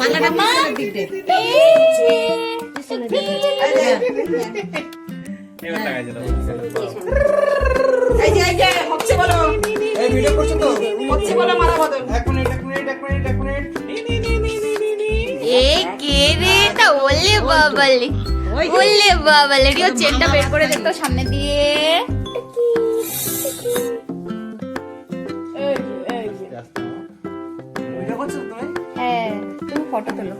মালাটা পিছনের দিক দে। এবার তাকাই যেটা এই। যে এই যে হচ্ছে বলো এই ভিডিও করছ তো হচ্ছে বলো মালা বদল এক মিনিট এক মিনিট এক মিনিট এক মিনিট এই কে রে? তা ওলে বাবালে। ওলে বাবালে। রিও চেনটা বের করে দেখতো সামনে দিয়ে। ফটো তোলো।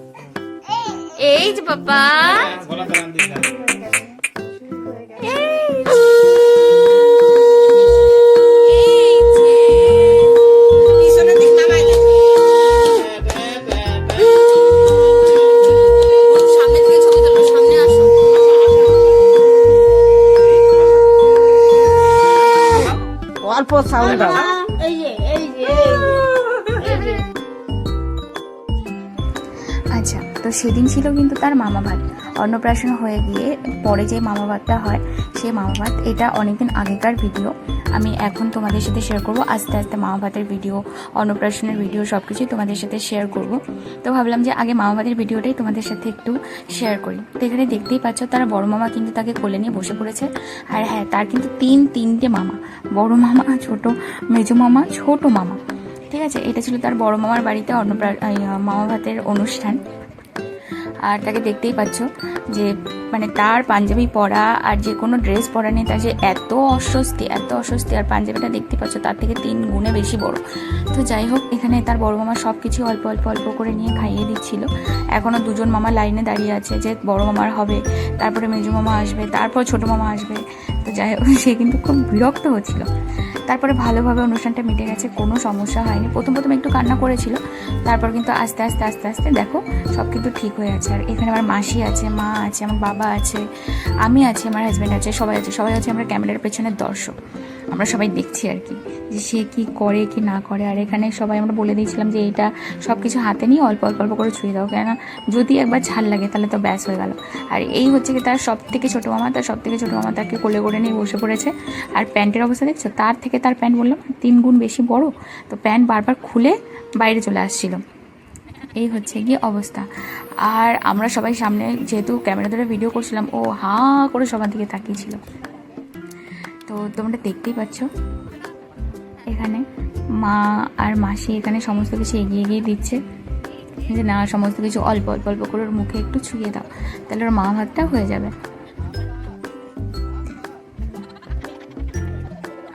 এই যে বাবা। গলা তালান দিস তো সেদিন ছিল কিন্তু তার মামা ভাত। অন্নপ্রাশন হয়ে গিয়ে পরে যে মামা ভাতটা হয় সেই মামা ভাত, এটা অনেকদিন আগেকার ভিডিও আমি এখন তোমাদের সাথে শেয়ার করব। আস্তে আস্তে মামা ভাতের ভিডিও অন্নপ্রাশনের ভিডিও সব কিছুই তোমাদের সাথে শেয়ার করব। তো ভাবলাম যে আগে মামা ভাতের ভিডিওটাই তোমাদের সাথে একটু শেয়ার করি। তো এখানে দেখতেই পাচ্ছ, তার বড় মামা কিন্তু তাকে কোলে নিয়ে বসে পড়েছে। আর হ্যাঁ তার কিন্তু তিন, তিনটে মামা। বড় মামা, ছোট মেজো মামা, ছোট মামা। ঠিক আছে, এটা ছিল তার বড় মামার বাড়িতে অন্নপ্রা মামা ভাতের অনুষ্ঠান। আর তাকে দেখতেই পাচ্ছ যে মানে তার পাঞ্জাবি পরা আর যে কোনো ড্রেস পরা নিয়ে তার যে এত অস্বস্তি এত অস্বস্তি। আর পাঞ্জাবিটা দেখতে পাচ্ছ, তার থেকে তিন গুণে বেশি বড়। তো যাই হোক, এখানে তার বড় মামা সব কিছু অল্প অল্প অল্প করে নিয়ে খাইয়ে দিচ্ছিল। এখনও দুজন মামা লাইনে দাঁড়িয়ে আছে যে বড় মামার হবে, তারপরে মেজু মামা আসবে, তারপর ছোট মামা আসবে। তো যাই হোক, সে কিন্তু খুব বিরক্ত হচ্ছিল। তারপরে ভালোভাবে অনুষ্ঠানটা মিটে গেছে, কোনো সমস্যা হয়নি। প্রথম প্রথম একটু কান্না করেছিল, তারপর কিন্তু আস্তে আস্তে আস্তে আস্তে দেখো সব কিন্তু ঠিক হয়ে আছে। আর এখানে আমার মাসি আছে, মা আছে, আমার বাবা আছে, আমি আছি, আমার হাজব্যান্ড আছে, সবাই আছে সবাই আছে, আমরা ক্যামেরার পেছনের দর্শক। আমরা সবাই দেখছি আর কি। যে সে কি করে, কি না করে। আর এখানে সবাই আমরা বলে দিয়েছিলাম যে এইটা সব কিছু হাতে নিয়ে অল্প অল্প অল্প করে ছুঁয়ে দাও। কেননা যদি একবার ঝাল লাগে তাহলে তো ব্যাস হয়ে গেল। আর এই হচ্ছে কি তার সব থেকে ছোটো মামা, তার সব থেকে ছোটো মামা তাকে কোলে করে নিয়ে বসে পড়েছে। আর প্যান্টের অবস্থা দেখছ? তার থেকে তার প্যান্ট বললাম তিন গুণ বেশি বড়। তো প্যান্ট বারবার খুলে বাইরে চলে আসছিল। এই হচ্ছে গিয়ে অবস্থা। আর আমরা সবাই সামনে যেহেতু ক্যামেরা ধরে ভিডিও করছিলাম, ও হা করে সবার দিকে তাকিয়েছিল তো তোমরা দেখতেই পাচ্ছ এখানে মা আর মাসি এখানে সমস্ত কিছু এগিয়ে এগিয়ে দিচ্ছে। যে না, সমস্ত কিছু অল্প অল্প অল্প করে ওর মুখে একটু ছুঁয়ে দাও, তাহলে ওর মা ভাতটা হয়ে যাবে।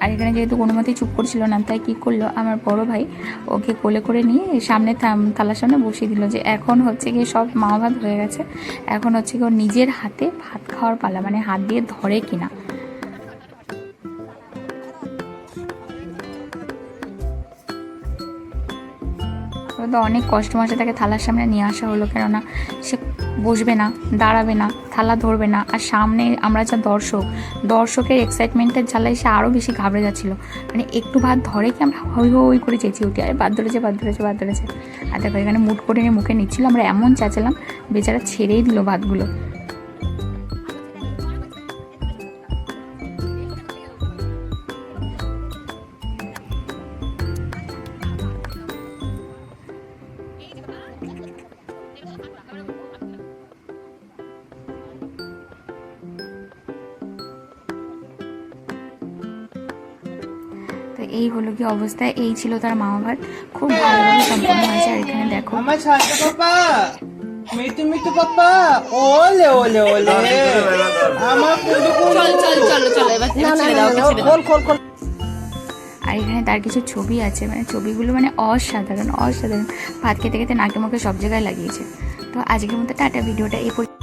আর এখানে যেহেতু কোনো মতেই চুপ করছিল না, তাই কী করল? আমার বড় ভাই ওকে কোলে করে নিয়ে সামনে থালার সামনে বসিয়ে দিল যে, এখন হচ্ছে গিয়ে সব মা ভাত হয়ে গেছে। এখন হচ্ছে গিয়ে ওর নিজের হাতে ভাত খাওয়ার পালা মানে হাত দিয়ে ধরে কিনা। তো অনেক কষ্ট মাসে তাকে থালার সামনে নিয়ে আসা হলো, কেননা সে বসবে না, দাঁড়াবে না, থালা ধরবে না। আর সামনে আমরা যা দর্শক, দর্শকের এক্সাইটমেন্টের জ্বালায় সে আরও বেশি ঘাবড়ে যাচ্ছিল। মানে একটু ভাত ধরে কি আমরা হই হই করে চেঁচিয়ে উঠি, আরে বাদ ধরেছে বাদ ধরেছে বাদ ধরেছে। আর দেখো এখানে মুট করে নিয়ে মুখে নিচ্ছিল, আমরা এমন চেঁচালাম, বেচারা ছেড়েই দিল ভাতগুলো। এই হলো কি অবস্থা এই ছিল তার মামা ভাত খুব ভালোভাবে সম্পন্ন হয়েছে আর এখানে দেখো। আমার ছাড়তে পাপা মিটু মিটু পাপা ওলে ওলে ওলে! আমার কুন্ডু কুন্ডু চল চল চলো এবার ছেড়ে দাও। খোল খোল খোল! আর এখানে তার কিছু ছবি আছে মানে ছবিগুলো মানে অসাধারণ অসাধারণ। ভাত খেতে খেতে নাকে মুখে সব জায়গায় লাগিয়েছে। তো আজকের মতো টাটা ভিডিওটা এই পর্যন্ত।